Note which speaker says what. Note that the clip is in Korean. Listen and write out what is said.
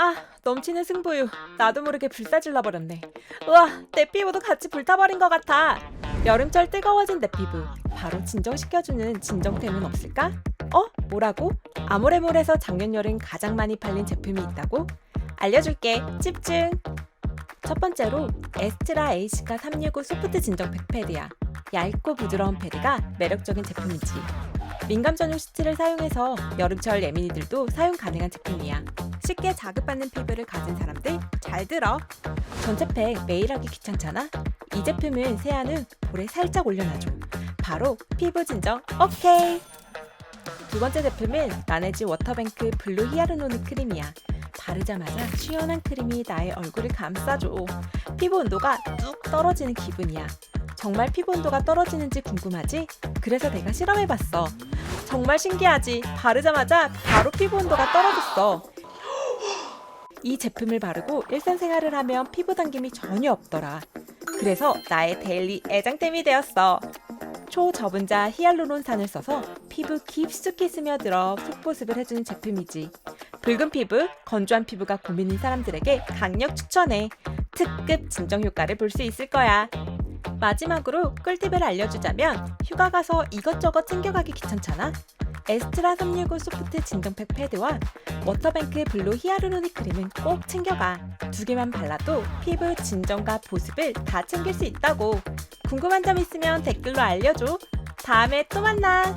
Speaker 1: 아, 넘치는 승부유. 나도 모르게 불사질러 버렸네. 우와, 내 피부도 같이 불타버린 것 같아. 여름철 뜨거워진 내 피부. 바로 진정시켜주는 진정템은 없을까? 어? 뭐라고? 아모레몰에서 작년 여름 가장 많이 팔린 제품이 있다고? 알려줄게. 집중. 첫 번째로 에스트라 에이시카 365 소프트 진정 백패드야. 얇고 부드러운 패드가 매력적인 제품이지. 민감 전용 시트를 사용해서 여름철 예민이들도 사용 가능한 제품이야. 쉽게 자극받는 피부를 가진 사람들 잘 들어. 전체 팩 매일 하기 귀찮잖아? 이 제품은 세안 후 볼에 살짝 올려놔줘. 바로 피부 진정 오케이! 두 번째 제품은 라네즈 워터뱅크 블루 히아루로닉 크림이야. 바르자마자 시원한 크림이 나의 얼굴을 감싸줘. 피부 온도가 뚝 떨어지는 기분이야. 정말 피부 온도가 떨어지는지 궁금하지? 그래서 내가 실험해봤어. 정말 신기하지? 바르자마자 바로 피부 온도가 떨어졌어. 이 제품을 바르고 일상생활을 하면 피부 당김이 전혀 없더라. 그래서 나의 데일리 애장템이 되었어. 초저분자 히알루론산을 써서 피부 깊숙이 스며들어 속보습을 해주는 제품이지. 붉은 피부, 건조한 피부가 고민인 사람들에게 강력 추천해. 특급 진정 효과를 볼 수 있을 거야. 마지막으로 꿀팁을 알려주자면 휴가 가서 이것저것 챙겨가기 귀찮잖아? 에스트라 365 소프트 진정팩 패드와 워터뱅크 블루 히아루로닉 크림은 꼭 챙겨가. 두 개만 발라도 피부 진정과 보습을 다 챙길 수 있다고. 궁금한 점 있으면 댓글로 알려줘. 다음에 또 만나.